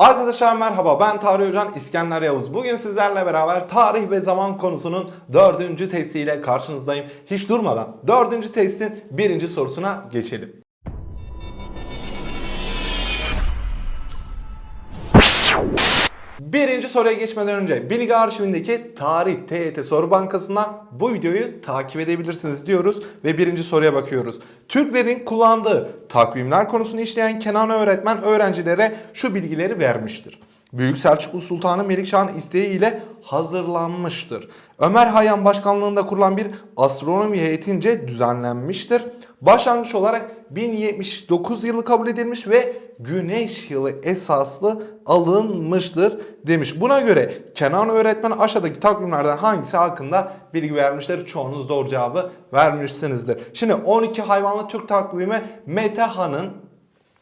Arkadaşlar merhaba ben Tarih Hocan İskender Yavuz. Bugün sizlerle beraber tarih ve zaman konusunun dördüncü testiyle karşınızdayım. Hiç durmadan dördüncü testin birinci sorusuna geçelim. Birinci soruya geçmeden önce Bilgi Arşivindeki Tarih TYT Soru Bankası'ndan bu videoyu takip edebilirsiniz diyoruz ve birinci soruya bakıyoruz. Türklerin kullandığı takvimler konusunu işleyen Kenan öğretmen öğrencilere şu bilgileri vermiştir. Büyük Selçuklu Sultanı Melikşah'ın isteği ile hazırlanmıştır. Ömer Hayyam başkanlığında kurulan bir astronomi heyetince düzenlenmiştir. Başlangıç olarak 1079 yılı kabul edilmiş ve güneş yılı esaslı alınmıştır demiş. Buna göre Kenan öğretmen aşağıdaki takvimlerden hangisi hakkında bilgi vermiştir? Çoğunuz doğru cevabı vermişsinizdir. Şimdi 12 hayvanlı Türk takvimi Meteha'nın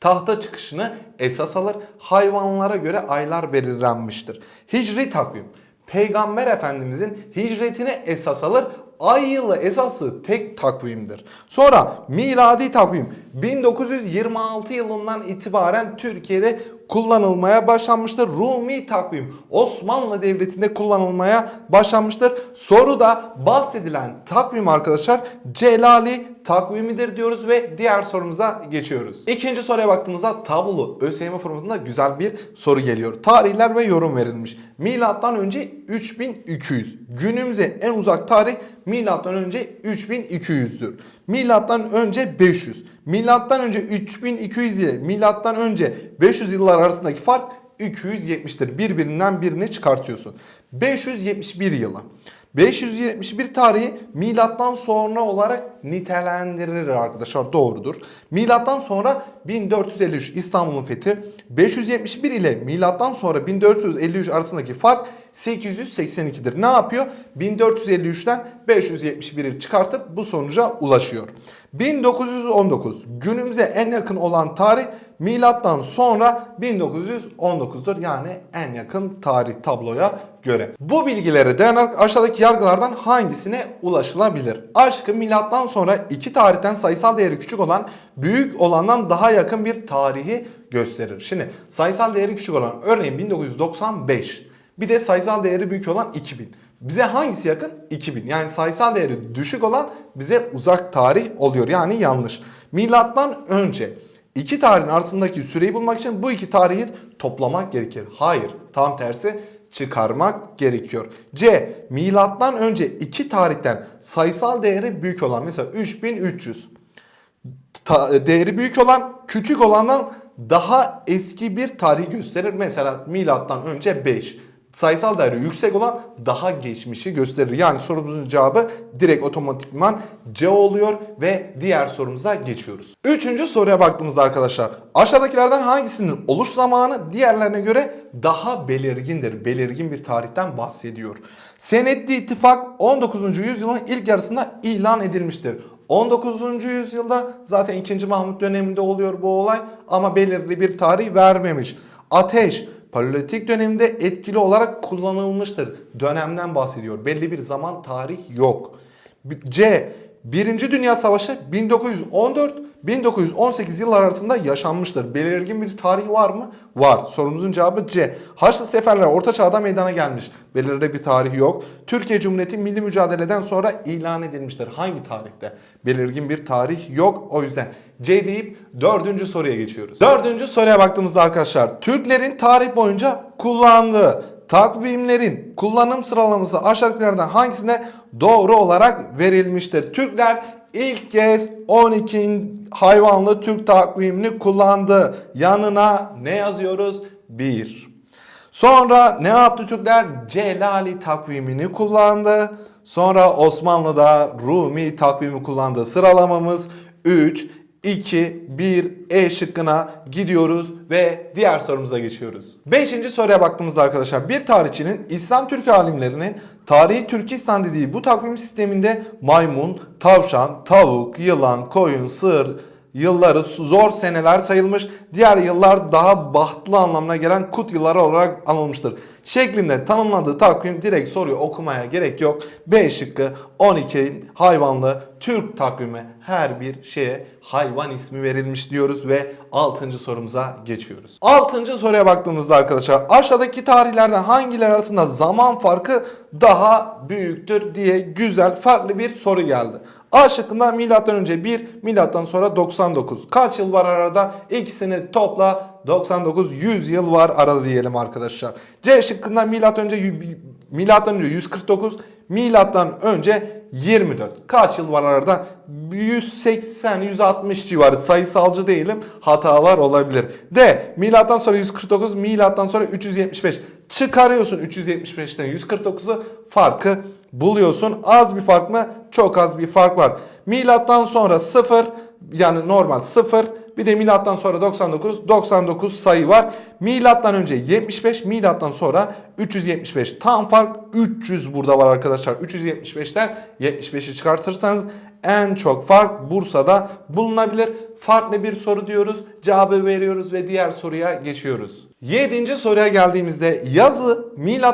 tahta çıkışını esas alır. Hayvanlara göre aylar belirlenmiştir. Hicri takvim Peygamber Efendimizin hicretini esas alır. Ay yılı esası tek takvimdir. Sonra miladi takvim 1926 yılından itibaren Türkiye'de kullanılmaya başlanmıştır. Rumi takvim Osmanlı Devleti'nde kullanılmaya başlanmıştır. Soruda bahsedilen takvim arkadaşlar Celali takvimidir diyoruz ve diğer sorumuza geçiyoruz. İkinci soruya baktığımızda tablolu ÖSYM formatında güzel bir soru geliyor. Tarihler ve yorum verilmiş. Milattan önce 3200. Günümüze en uzak tarih milattan önce 3200'dür. Milattan önce 500. Milattan önce 3200 ile milattan önce 500 yıllar arasındaki fark 270'tir. Birbirinden birini çıkartıyorsun. 571 yılı. 571 tarihi milattan sonra olarak nitelendirilir arkadaşlar doğrudur. Milattan sonra 1453 İstanbul'un fethi 571 ile milattan sonra 1453 arasındaki fark 882'dir. Ne yapıyor? 1453'ten 571'i çıkartıp bu sonuca ulaşıyor. 1919 günümüze en yakın olan tarih milattan sonra 1919'dur. Yani en yakın tarih tabloya göre. Bu bilgilere dayanarak aşağıdaki yargılardan hangisine ulaşılabilir? Aşkı milattan sonra iki tarihten sayısal değeri küçük olan büyük olandan daha yakın bir tarihi gösterir. Şimdi sayısal değeri küçük olan örneğin 1995 bir de sayısal değeri büyük olan 2000. Bize hangisi yakın? 2000. Yani sayısal değeri düşük olan bize uzak tarih oluyor. Yani yanlış. Milattan önce iki tarihin arasındaki süreyi bulmak için bu iki tarihi toplamak gerekir. Hayır. Tam tersi çıkarmak gerekiyor. C. Milattan önce iki tarihten sayısal değeri büyük olan mesela 3300 ta- değeri büyük olan küçük olandan daha eski bir tarih gösterir. Mesela milattan önce 5. Sayısal değeri yüksek olan daha geçmişi gösterir. Yani sorumuzun cevabı direkt otomatikman C oluyor ve diğer sorumuza geçiyoruz. Üçüncü soruya baktığımızda arkadaşlar aşağıdakilerden hangisinin oluş zamanı diğerlerine göre daha belirgindir. Belirgin bir tarihten bahsediyor. Senetli ittifak 19. yüzyılın ilk yarısında ilan edilmiştir. 19. yüzyılda zaten 2. Mahmut döneminde oluyor bu olay ama belirli bir tarih vermemiş. Ateş Paleolitik döneminde etkili olarak kullanılmıştır. Dönemden bahsediyor. Belli bir zaman tarih yok. C. Birinci Dünya Savaşı 1914-1918 yıllar arasında yaşanmıştır. Belirgin bir tarih var mı? Var. Sorumuzun cevabı C. Haçlı seferler Orta Çağ'da meydana gelmiş. Belirli bir tarih yok. Türkiye Cumhuriyeti milli mücadeleden sonra ilan edilmiştir. Hangi tarihte? Belirgin bir tarih yok. O yüzden C deyip dördüncü soruya geçiyoruz. Dördüncü soruya baktığımızda arkadaşlar Türklerin tarih boyunca kullandığı takvimlerin kullanım sıralaması aşağıdakilerden hangisine doğru olarak verilmiştir? Türkler ilk kez 12 hayvanlı Türk takvimini kullandı. Yanına ne yazıyoruz? 1. Sonra ne yaptı Türkler? Celali takvimini kullandı. Sonra Osmanlı'da Rumi takvimi kullandı. Sıralamamız 3, 2, 1 E şıkkına gidiyoruz ve diğer sorumuza geçiyoruz. Beşinci soruya baktığımızda arkadaşlar bir tarihçinin İslam Türk alimlerinin tarihi Türkistan dediği bu takvim sisteminde maymun, tavşan, tavuk, yılan, koyun, sığır yılları zor seneler sayılmış. Diğer yıllar daha bahtlı anlamına gelen kut yılları olarak anılmıştır. Şeklinde tanımladığı takvim direkt soruyu okumaya gerek yok. B şıkkı 12 hayvanlı Türk takvimi her bir şeye hayvan ismi verilmiş diyoruz ve 6. sorumuza geçiyoruz. 6. soruya baktığımızda arkadaşlar aşağıdaki tarihlerden hangileri arasında zaman farkı daha büyüktür diye güzel farklı bir soru geldi. A şıkkında milattan önce 1, milattan sonra 99. Kaç yıl var arada? İkisini topla 99 100 yıl var arada diyelim arkadaşlar. C şıkkında milattan önce milattan önce 149, milattan önce 24. Kaç yıl var arada? 180 160 civarı sayısalcı değilim. Hatalar olabilir. D milattan sonra 149, milattan sonra 375. Çıkarıyorsun 375'ten 149'u farkı buluyorsun. Az bir fark mı? Çok az bir fark var. Milattan sonra 0 yani normal 0 bir de milattan sonra 99 99 sayı var. Milattan önce 75 milattan sonra 375 tam fark 300 burada var arkadaşlar. 375'ten 75'i çıkartırsanız en çok fark Bursa'da bulunabilir. Farklı bir soru diyoruz. Cevabı veriyoruz ve diğer soruya geçiyoruz. 7. soruya geldiğimizde yazı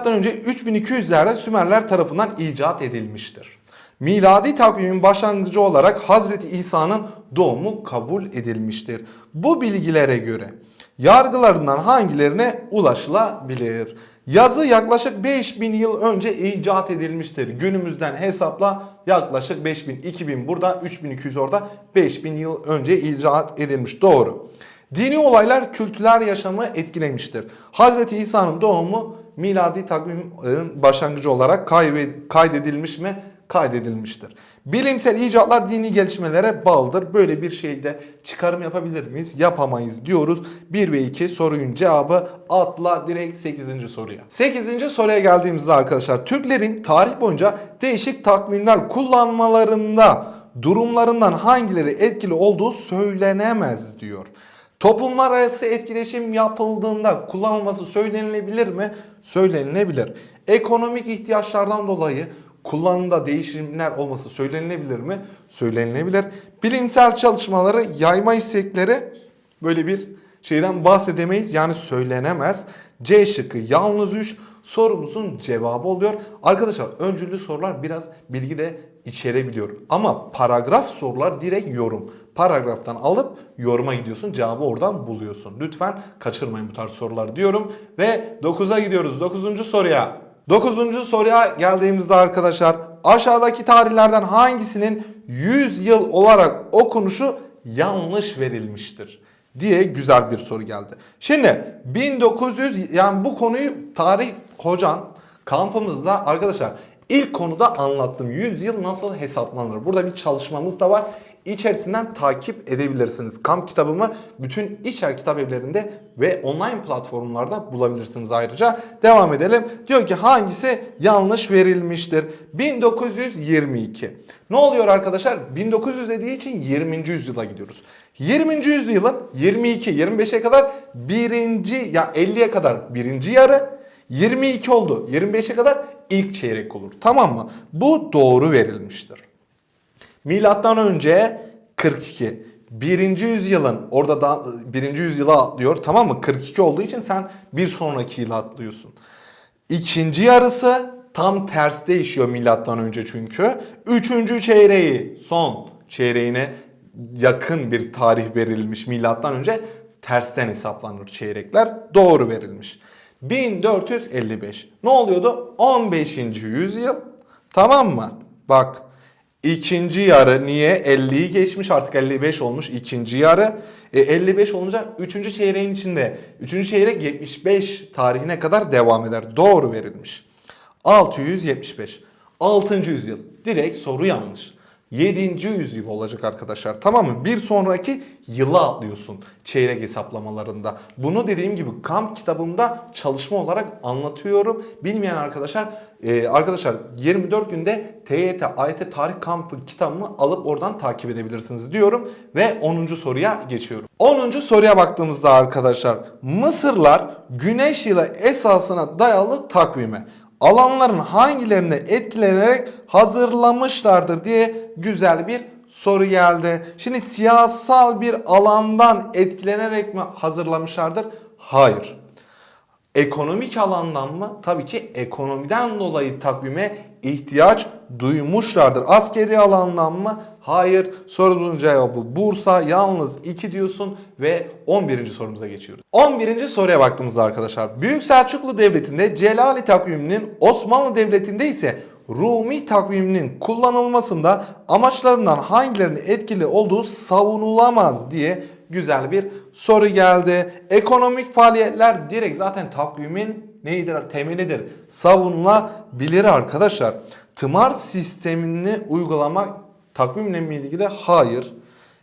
önce 3200'lerde Sümerler tarafından icat edilmiştir. Miladi takvimin başlangıcı olarak Hazreti İsa'nın doğumu kabul edilmiştir. Bu bilgilere göre yargılarından hangilerine ulaşılabilir? Yazı yaklaşık 5000 yıl önce icat edilmiştir. Günümüzden hesapla yaklaşık 5000, 2000 burada, 3200 orada, 5000 yıl önce icat edilmiş. Doğru. Dini olaylar kültürel yaşamı etkilemiştir. Hz. İsa'nın doğumu miladi takvimin başlangıcı olarak kaydedilmiş mi? Kaydedilmiştir. Bilimsel icatlar dini gelişmelere bağlıdır. Böyle bir şeyde çıkarım yapabilir miyiz? Yapamayız diyoruz. 1 ve 2 sorunun cevabı atla direkt 8. soruya. 8. soruya geldiğimizde arkadaşlar Türklerin tarih boyunca değişik takvimler kullanmalarında durumlarından hangileri etkili olduğu söylenemez diyor. Toplumlar arası etkileşim yapıldığında kullanılması söylenilebilir mi? Söylenilebilir. Ekonomik ihtiyaçlardan dolayı kullanımda değişimler olması söylenilebilir mi? Söylenilebilir. Bilimsel çalışmaları yayma istekleri böyle bir şeyden bahsedemeyiz. Yani söylenemez. C şıkkı yalnız 3 sorumuzun cevabı oluyor. Arkadaşlar öncüllü sorular biraz bilgi de içerebiliyor. Ama paragraf sorular direkt yorum. Paragraftan alıp yoruma gidiyorsun. Cevabı oradan buluyorsun. Lütfen kaçırmayın bu tarz sorular diyorum. Ve 9'a gidiyoruz. 9. soruya. 9. soruya geldiğimizde arkadaşlar aşağıdaki tarihlerden hangisinin 100 yıl olarak okunuşu yanlış verilmiştir? diye güzel bir soru geldi. Şimdi 1900 yani bu konuyu tarih hocan kampımızda arkadaşlar ilk konuda anlattım. 100 yıl nasıl hesaplanır? Burada bir çalışmamız da var. İçerisinden takip edebilirsiniz. Kamp kitabımı bütün içer kitap evlerinde ve online platformlarda bulabilirsiniz ayrıca. Devam edelim. Diyor ki hangisi yanlış verilmiştir? 1922. Ne oluyor arkadaşlar? 1900 dediği için 20. yüzyıla gidiyoruz. 20. yüzyılın 22, 25'e kadar birinci ya 50'ye kadar birinci yarı 22 oldu. 25'e kadar ilk çeyrek olur. Tamam mı? Bu doğru verilmiştir. Milattan önce 42. Birinci yüzyılın orada da birinci yüzyıla atlıyor tamam mı? 42 olduğu için sen bir sonraki yıla atlıyorsun. İkinci yarısı tam ters değişiyor milattan önce çünkü. Üçüncü çeyreği son çeyreğine yakın bir tarih verilmiş milattan önce tersten hesaplanır çeyrekler doğru verilmiş. 1455 ne oluyordu? 15. yüzyıl tamam mı? Bak İkinci yarı niye? 50'yi geçmiş artık 55 olmuş ikinci yarı. E, 55 olunca 3. çeyreğin içinde. 3. çeyrek 75 tarihine kadar devam eder. Doğru verilmiş. 675. 6. yüzyıl. Direkt soru yanlış. 7. yüzyıl olacak arkadaşlar. Tamam mı? Bir sonraki yıla atlıyorsun çeyrek hesaplamalarında. Bunu dediğim gibi kamp kitabımda çalışma olarak anlatıyorum. Bilmeyen arkadaşlar e, arkadaşlar 24 günde TYT, AYT tarih kampı kitabımı alıp oradan takip edebilirsiniz diyorum. Ve 10. soruya geçiyorum. 10. soruya baktığımızda arkadaşlar Mısırlar güneş yılı esasına dayalı takvime alanların hangilerine etkilenerek hazırlamışlardır diye güzel bir soru geldi. Şimdi siyasal bir alandan etkilenerek mi hazırlamışlardır? Hayır. Ekonomik alandan mı? Tabii ki ekonomiden dolayı takvime ihtiyaç duymuşlardır. Askeri alandan mı? Hayır. Sorunun cevabı Bursa. Yalnız 2 diyorsun ve 11. sorumuza geçiyoruz. 11. soruya baktığımızda arkadaşlar. Büyük Selçuklu Devleti'nde Celali takviminin Osmanlı Devleti'nde ise Rumi takviminin kullanılmasında amaçlarından hangilerinin etkili olduğu savunulamaz diye güzel bir soru geldi. Ekonomik faaliyetler direkt zaten takvimin neyidir? Temelidir. Savunulabilir arkadaşlar. Tımar sistemini uygulamak takvimle mi ilgili? Hayır.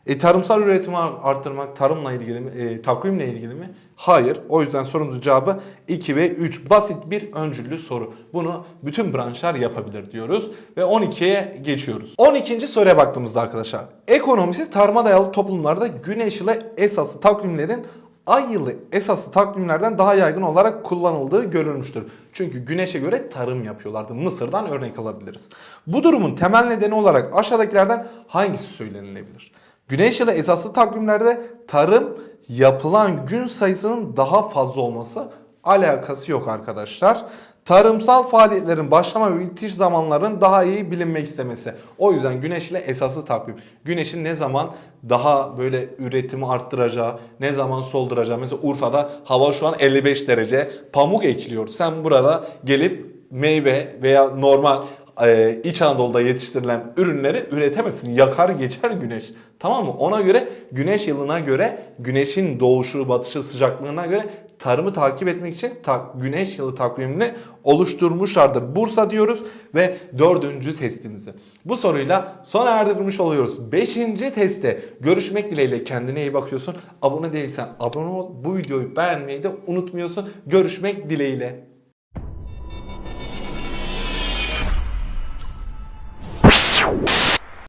E, tarımsal üretimi arttırmak tarımla ilgili mi? E, takvimle ilgili mi? Hayır. O yüzden sorumuzun cevabı 2 ve 3. Basit bir öncüllü soru. Bunu bütün branşlar yapabilir diyoruz. Ve 12'ye geçiyoruz. 12. soruya baktığımızda arkadaşlar. Ekonomisi tarıma dayalı toplumlarda güneş yılı esası takvimlerin ay yılı esaslı takvimlerden daha yaygın olarak kullanıldığı görülmüştür. Çünkü güneşe göre tarım yapıyorlardı. Mısır'dan örnek alabiliriz. Bu durumun temel nedeni olarak aşağıdakilerden hangisi söylenilebilir? Güneş yılı esaslı takvimlerde tarım yapılan gün sayısının daha fazla olması alakası yok arkadaşlar. Tarımsal faaliyetlerin başlama ve bitiş zamanlarının daha iyi bilinmek istemesi. O yüzden güneş ile esaslı takvim. Güneşin ne zaman daha böyle üretimi arttıracağı, ne zaman solduracağı. Mesela Urfa'da hava şu an 55 derece. Pamuk ekiliyor. Sen burada gelip meyve veya normal e, İç Anadolu'da yetiştirilen ürünleri üretemezsin. Yakar geçer güneş. Tamam mı? Ona göre güneş yılına göre, güneşin doğuşu, batışı, sıcaklığına göre tarımı takip etmek için ta- güneş yılı takvimini oluşturmuşlardır. Bursa diyoruz ve dördüncü testimizi. Bu soruyla sona erdirmiş oluyoruz. Beşinci teste görüşmek dileğiyle kendine iyi bakıyorsun. Abone değilsen abone ol. Bu videoyu beğenmeyi de unutmuyorsun. Görüşmek dileğiyle.